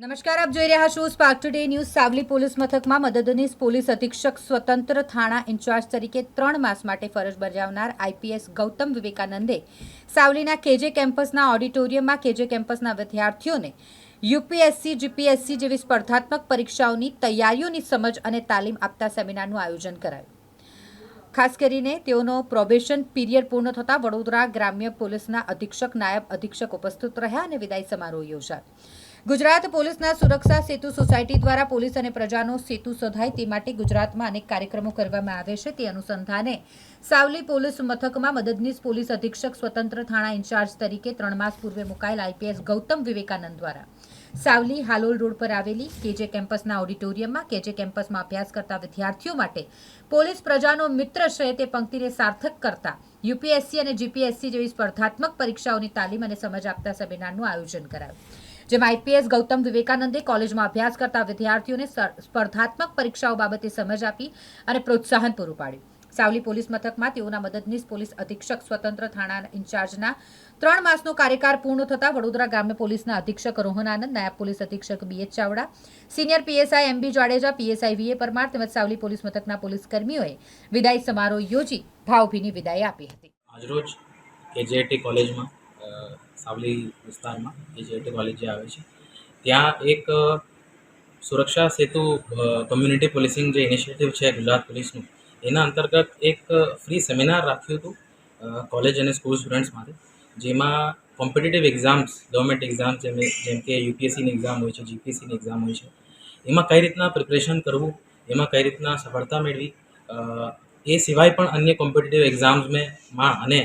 નમસ્કાર, આપ જોઈ રહ્યા છો spark today news Savli police મથકમાં મદદનીશ પોલીસ અધિક્ષક સ્વતંત્ર થાણા ઇન્ચાર્જ તરીકે ત્રણ માસ માટે ફરજ બજાવનાર આઈપીએસ ગૌતમ વિવેકાનંદે સાવલીના કેજે કેમ્પસના ઓડિટોરિયમમાં કેજે કેમ્પસના વિદ્યાર્થીઓને યુપીએસસી, જીપીએસસી જેવી સ્પર્ધાત્મક પરીક્ષાઓની તૈયારીઓની સમજ અને તાલીમ આપતા સેમિનારનું આયોજન કરાયું. ખાસ કરીને તેઓનો પ્રોબેશન પીરિયડ પૂર્ણ થતાં વડોદરા ગ્રામ્ય પોલીસના અધિક્ષક, નાયબ અધિક્ષક ઉપસ્થિત રહ્યા અને વિદાય સમારોહ યોજાયો. ગુજરાત પોલીસના સુરક્ષા સેતુ સોસાયટી દ્વારા પોલીસ અને પ્રજાનો સેતુ સધાય તે માટે ગુજરાતમાં અનેક કાર્યક્રમો કરવામાં આવે છે. તે અનુસંધાને સાવલી પોલીસ મથકમાં મદદનીશ પોલીસ અધિક્ષક સ્વતંત્ર થાણા ઇન્ચાર્જ તરીકે ત્રણ માસ પૂર્વે મુકાયેલ આઈપીએસ ગૌતમ વિવેકાનંદ દ્વારા. સાવલી હાલોલ રોડ પર આવેલી કેજે કેમ્પસના ઓડિટોરિયમમાં કેજે કેમ્પસમાં અભ્યાસ કરતા વિદ્યાર્થીઓ માટે પોલીસ પ્રજાનો મિત્ર છે તે પંક્તિને સાર્થક કરતા યુપીએસસી અને જીપીએસસી જેવી સ્પર્ધાત્મક પરીક્ષાઓની તાલીમ અને સમજ આપતા સેમિનારનું આયોજન કરાયું. જેમાં આઈપીએસ, ગૌતમ વિવેકાનંદે કોલેજમાં અભ્યાસ કરતા વિદ્યાર્થીઓને સ્પર્ધાત્મક પરીક્ષાઓ બાબતે સમજ આપી અને પ્રોત્સાહન પૂરું પાડ્યું. સાવલી પોલીસ મથકમાં તેઓના મદદનીશ પોલીસ અધિક્ષક સ્વતંત્ર થાણા ઇન્ચાર્જના ત્રણ માસનો કાર્યકાળ પૂર્ણ થતાં વડોદરા ગ્રામ્ય પોલીસના અધિક્ષક રોહન આનંદ, નાયબ પોલીસ અધિક્ષક B H Chavda, senior PSI MB Jadeja, PSI VA Parmar તેમજ સાવલી પોલીસ મથકના પોલીસ કર્મીઓએ વિદાય સમારોહ યોજી ભાવભીની વિદાય આપી હતી. આજરોજ કેજેટી કોલેજમાં સાવલી વિસ્તારમાં કેજેટી કોલેજ જે આવે છે. ત્યાં એક સુરક્ષા સેતુ કમ્યુનિટી પોલીસિંગ જે ઇનિશિયેટિવ છે ગુજરાત પોલીસનું, એના અંતર્ગત એક ફ્રી સેમિનાર રાખ્યું હતું કોલેજ અને સ્કૂલ સ્ટુડન્ટ્સ માટે, જેમાં કોમ્પિટિટિવ એક્ઝામ્સ ગવર્મેન્ટ એક્ઝામ જેમ જેમ કે યુપીએસસીની એક્ઝામ હોય છે જીપીએસસીની એક્ઝામ હોય છે, એમાં કઈ રીતના પ્રિપરેશન કરવું, એમાં કઈ રીતના સફળતા મેળવી એ સિવાય પણ અન્ય કોમ્પિટિટિવ એક્ઝામ્સમાં અને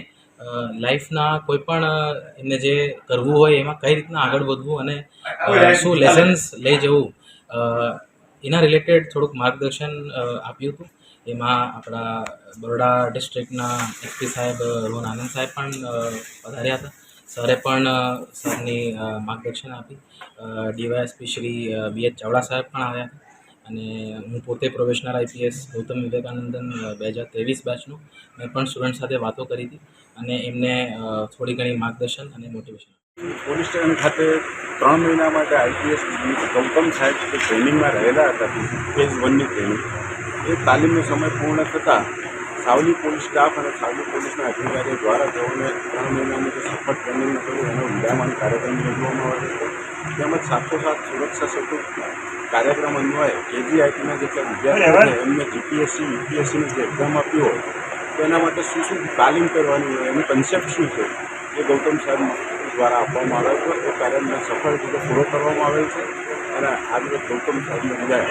લાઈફના કોઈ પણ એમને જે કરવું હોય એમાં કઈ રીતના આગળ વધવું અને શું લેસન્સ લઈ જવું એના રિલેટેડ થોડુંક માર્ગદર્શન આપ્યું હતું. એમાં આપણા બરોડા ડિસ્ટ્રિક્ટના એસપી સાહેબ રોહન આનંદ સાહેબ પણ પધાર્યા હતા. સરે પણ સરની માર્ગદર્શન આપી. DYSP Shri B H Chavda સાહેબ પણ આવ્યા હતા. અને હું પોતે પ્રોફેશનલ આઈપીએસ ગૌતમ વિવેકાનંદન બે હજાર ત્રેવીસ બેચનું મેં પણ સ્ટુડન્ટ સાથે વાતો કરી હતી અને એમને થોડી ઘણી માર્ગદર્શન અને મોટિવેશન પોલીસ સ્ટેશન ખાતે ત્રણ મહિના માટે આઈપીએસ ગૌતમ સાહેબ જે ટ્રેનિંગમાં રહેલા હતા ફેઝ વનની ટ્રેનિંગ એ તાલીમનો સમય પૂર્ણ થતાં સાવલી પોલીસ સ્ટાફ અને સાવલી પોલીસના અધિકારીઓ દ્વારા તેઓને ત્રણ મહિનાની જે સફળ ટ્રેનિંગ હતું, એનો વિદાયમાન કાર્યક્રમ યોજવામાં આવ્યો હતો. તેમજ સાથોસાથ સુરક્ષા સેતુ કાર્યક્રમ અન્વયે કેજીઆઈટીના જેટલા વિદ્યાર્થીઓ છે એમને જીપીએસસી યુપીએસસીની જે એક્ઝામ આપી હોય તો એના માટે શું શું તાલીમ કરવાની હોય એનું કન્સેપ્ટ શું છે? એ ગૌતમ સાહેબ દ્વારા આપવામાં આવ્યો હતો એ કાર્યક્રમને સફળ રીતે પૂરો કરવામાં આવેલ છે. અને આજે ગૌતમ સાહેબને વિદાય